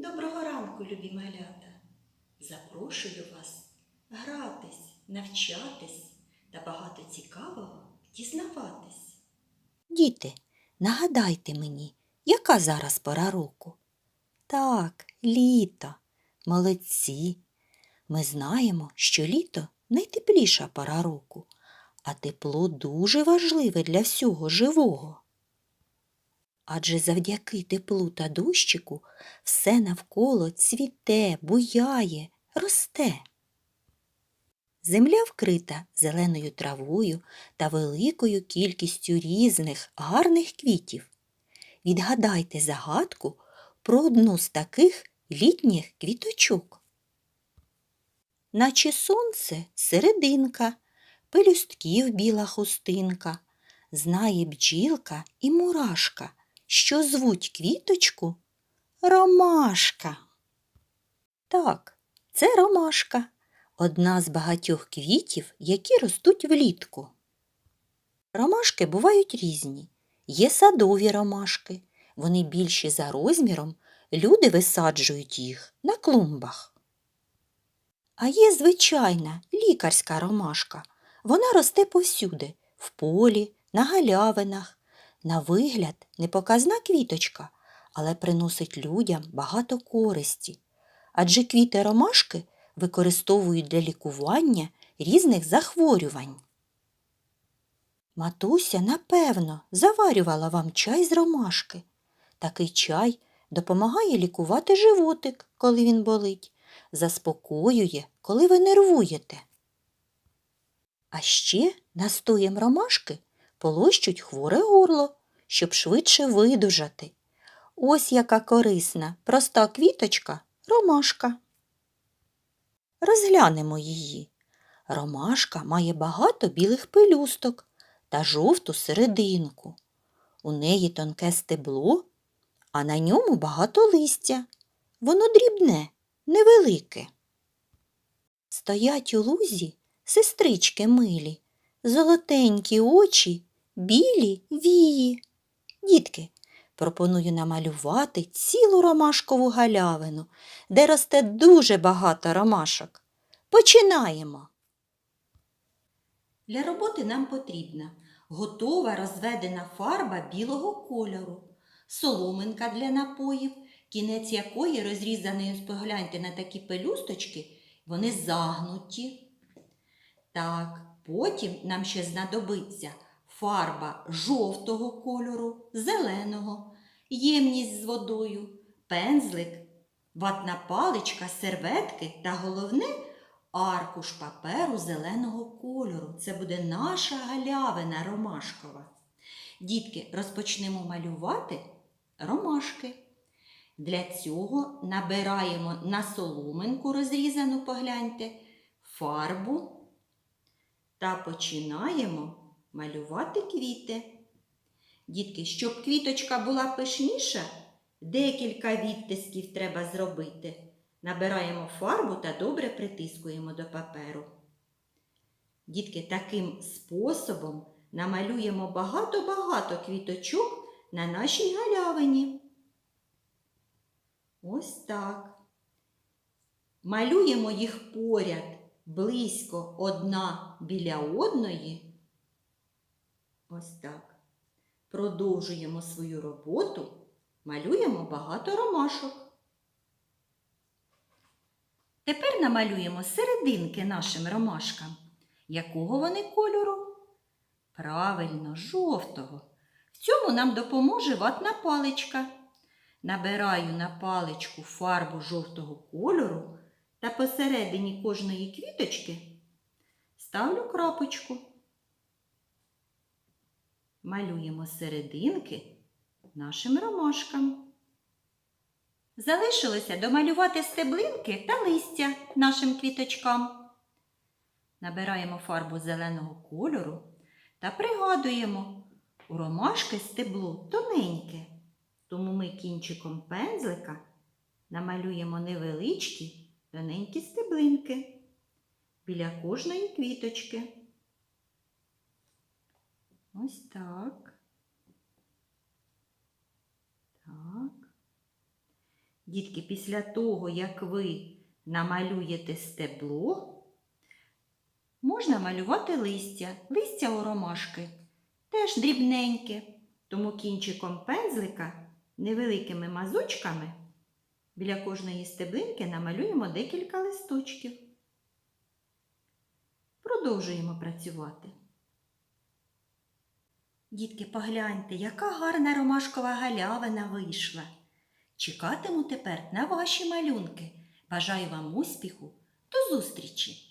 Доброго ранку, любі малята! Запрошую вас гратись, навчатись та багато цікавого дізнаватись. Діти, нагадайте мені, яка зараз пора року? Так, літо. Молодці. Ми знаємо, що літо найтепліша пора року, а тепло дуже важливе для всього живого. Адже завдяки теплу та дощику все навколо цвіте, буяє, росте. Земля вкрита зеленою травою та великою кількістю різних гарних квітів. Відгадайте загадку про одну з таких літніх квіточок. Наче сонце серединка, пелюстків біла хустинка, знає бджілка і мурашка, що звуть квіточку ромашка. Так, це ромашка одна з багатьох квітів, які ростуть влітку. Ромашки бувають різні. Є садові ромашки. Вони більші за розміром, люди висаджують їх на клумбах. А є звичайна лікарська ромашка. Вона росте повсюди, в полі, на галявинах. На вигляд непоказна квіточка, але приносить людям багато користі. Адже квіти ромашки використовують для лікування різних захворювань. Матуся, напевно, заварювала вам чай з ромашки. Такий чай допомагає лікувати животик, коли він болить, заспокоює, коли ви нервуєте. А ще настоєм ромашки полощуть хворе горло, щоб швидше видужати. Ось яка корисна, проста квіточка ромашка. Розглянемо її. Ромашка має багато білих пелюсток та жовту серединку. У неї тонке стебло, а на ньому багато листя. Воно дрібне, невелике. Стоять у лузі сестрички милі, золотенькі очі, білі вії. Дітки, пропоную намалювати цілу ромашкову галявину, де росте дуже багато ромашок. Починаємо. Для роботи нам потрібна готова розведена фарба білого кольору, соломинка для напоїв, кінець якої розрізаний, ось погляньте на такі пелюсточки, вони загнуті. Так, потім нам ще знадобиться фарба жовтого кольору, зеленого, ємність з водою, пензлик, ватна паличка, серветки та головне аркуш паперу зеленого кольору. Це буде наша галявина ромашкова. Дітки, розпочнемо малювати ромашки. Для цього набираємо на соломинку розрізану, погляньте, фарбу та починаємо малювати квіти. Дітки, щоб квіточка була пишніша, декілька відтисків треба зробити. Набираємо фарбу та добре притискуємо до паперу. Дітки, таким способом намалюємо багато-багато квіточок на нашій галявині. Ось так. Малюємо їх поряд близько одна біля одної. Ось так. Продовжуємо свою роботу, малюємо багато ромашок. Тепер намалюємо серединки нашим ромашкам. Якого вони кольору? Правильно, жовтого. В цьому нам допоможе ватна паличка. Набираю на паличку фарбу жовтого кольору та посередині кожної квіточки ставлю крапочку. Малюємо серединки нашим ромашкам. Залишилося домалювати стеблинки та листя нашим квіточкам. Набираємо фарбу зеленого кольору та пригадуємо, у ромашки стебло тоненьке, тому ми кінчиком пензлика намалюємо невеличкі тоненькі стеблинки біля кожної квіточки. Ось так. Так. Дітки, після того, як ви намалюєте стебло, можна малювати листя. Листя у ромашки теж дрібненьке, тому кінчиком пензлика невеликими мазочками біля кожної стеблинки намалюємо декілька листочків. Продовжуємо працювати. Дітки, погляньте, яка гарна ромашкова галявина вийшла. Чекатиму тепер на ваші малюнки. Бажаю вам успіху. До зустрічі!